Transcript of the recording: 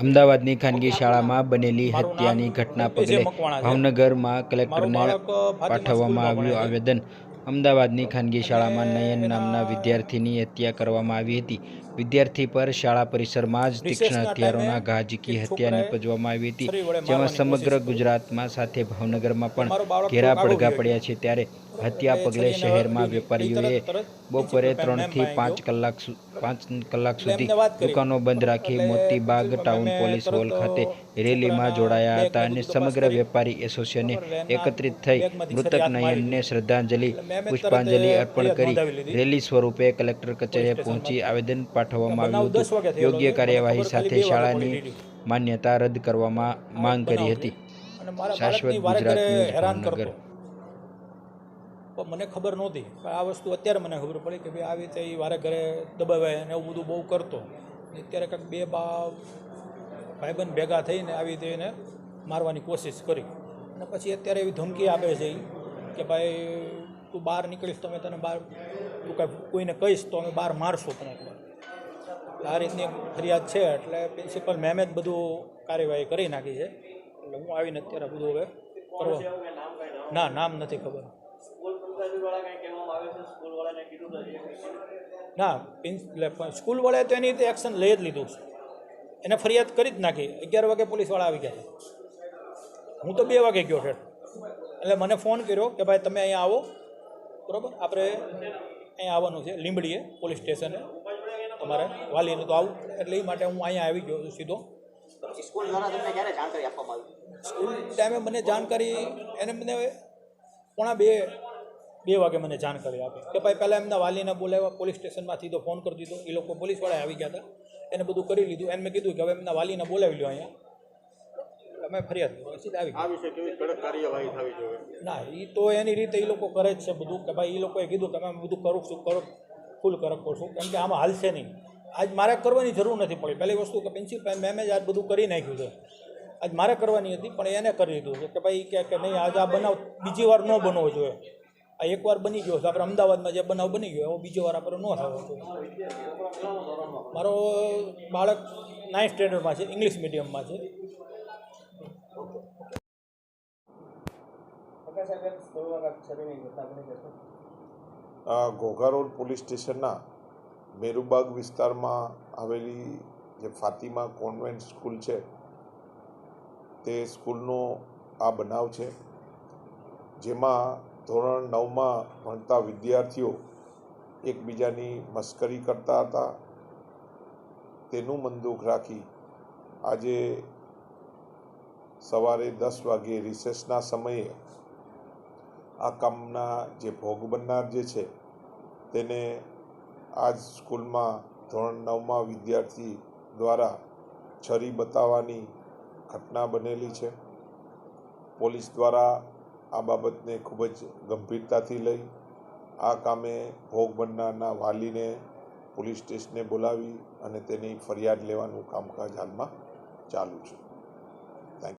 અમદાવાદની ખાનગી શાળામાં બનેલી હત્યાની ઘટના પગલે ભાવનગરમાં કલેક્ટરને પાઠવવામાં આવ્યું આવેદન. અમદાવાદની ખાનગી શાળામાં નયન નામના વિદ્યાર્થીની હત્યા કરવામાં આવી હતી. વિદ્યાર્થી પર શાળા પરિસરમાં જ તીક્ષ્ણ હથિયારોના ઘા ઝીકી હત્યા નિપજવામાં આવી હતી. જેમાં સમગ્ર ગુજરાતમાં સાથે ભાવનગરમાં પણ ઘેરા પડઘા પડ્યા છે ત્યારે હત્યા પગલે શહેરમાં વેપારીઓએ બપોરે ત્રણથી પાંચ કલાક પાંચ કલાક સુધી દુકાનો બંધ રાખી મોતીબાગ ટાઉન પોલીસ હોલ ખાતે રેલીમાં જોડાયા હતા અને સમગ્ર વેપારી એસોસિએશને એકત્રિત થઈ મૃતક નયનને શ્રદ્ધાંજલિ પુષ્પાંજલિ અર્પણ કરી. રેલી સ્વરૂપે કલેક્ટર કચેરીએ પહોંચી આવેદન પાઠવવામાં આવ્યું હતું. યોગ્ય કાર્યવાહી સાથે શાળાની માન્યતા રદ કરવામાં માંગ કરી હતી. શાશ્વત ગુજરાત હેરાન કરતો. પણ મને ખબર નહોતી. પણ આ વસ્તુ અત્યારે મને ખબર પડી કે ભાઈ આવી રીતે એ વારે ઘરે દબાવે અને એવું બધું બહુ કરતો. અત્યારે કંઈક બે બા ભાઈબંધ ભેગા થઈને આવી રીતે એને મારવાની કોશિશ કરી. અને પછી અત્યારે એવી ધમકી આપે છે કે ભાઈ, તું બહાર નીકળીશ, તો અમે તને બહાર, તું કાંઈ કોઈને કહીશ, તો અમે બહાર મારશું તને આ રીતની ફરિયાદ છે, એટલે પ્રિન્સિપલ મેમે જ બધું કાર્યવાહી કરી નાખી છે. એટલે હું આવીને અત્યારે બધું હવે કરવા ના, નામ નથી ખબર. ના સ્કૂલવાળાએ તો એની રીતે એક્શન લઈ જ લીધું છે. એને ફરિયાદ કરી જ નાખી. અગિયાર વાગે પોલીસવાળા આવી ગયા છે. હું તો બે વાગે ગયો છે. એટલે મને ફોન કર્યો કે ભાઈ તમે અહીંયા આવો. બરાબર? આપણે અહીંયા આવવાનું છે લીંબડીએ પોલીસ સ્ટેશને. તમારે વાલીને તો આવું. એટલે એ માટે હું અહીંયા આવી ગયો છું સીધો. સ્કૂલ ટાઈમે મને જાણકારી એને મને પોણા બે બે વાગે મને જાણકારી આપી. કે ભાઈ પહેલાં એમના વાલીને બોલાવ્યા પોલીસ સ્ટેશનમાંથી તો ફોન કરી દીધો. એ લોકો પોલીસવાળા આવી ગયા હતા. એને બધું કરી લીધું. એને મેં કીધું કે હવે એમના વાલીને બોલાવી લો અહીંયા. અમે ફરિયાદ સીધા આવી આ વિશે કેવી કડક કાર્યવાહી થવી જોઈએ? ના એ તો એની રીતે એ લોકો કરે જ છે બધું. કે ભાઈ એ લોકોએ કીધું કે અમે બધું કરું છું કરો ફૂલ કરક છું. કેમ કે આમાં હાલશે નહીં. આજ મારે કરવાની જરૂર નથી પડી. પહેલી વસ્તુ કે પ્રિન્સિપલ મેમે જ આજ બધું કરી નાખ્યું છે. આજ મારે કરવાની હતી પણ એને કરી દીધું છે. કે ભાઈ કે નહીં આજ આ બનાવ બીજી વાર ન બનવો જોઈએ. આ એકવાર બની ગયો છે. આપણે અમદાવાદમાં જે બનાવ બની ગયો, એવો બીજી વાર આપણે ન થવો જોઈએ મારો બાળક નાઇન્થ સ્ટેન્ડર્ડમાં છે ઇંગ્લિશ મીડિયમમાં છે. ઘોઘા રોડ પોલીસ સ્ટેશનના મેરુબાગ વિસ્તારમાં આવેલી જે ફાતિમા કોન્વેન્ટ સ્કૂલ છે, તે સ્કૂલનો આ બનાવ છે. જેમાં ધોરણ નવમાં ભણતા વિદ્યાર્થીઓ એકબીજાની મસ્કરી કરતા હતા. તેનું મંદુક રાખી આજે સવારે દસ વાગે રિસેસના સમયે આ કામના જે ભોગ બનનાર જે છે તેને આજ સ્કૂલમાં ધોરણ નવમાં વિદ્યાર્થી દ્વારા છરી બતાવવાની ઘટના બનેલી છે. પોલીસ દ્વારા આ બાબતને ખૂબ જ ગંભીરતાથી લઈ આ કામે ભોગ બનનારના વાલીને પોલીસ સ્ટેશને બોલાવી અને તેની ફરિયાદ લેવાનું કામકાજ હાલમાં ચાલુ છે.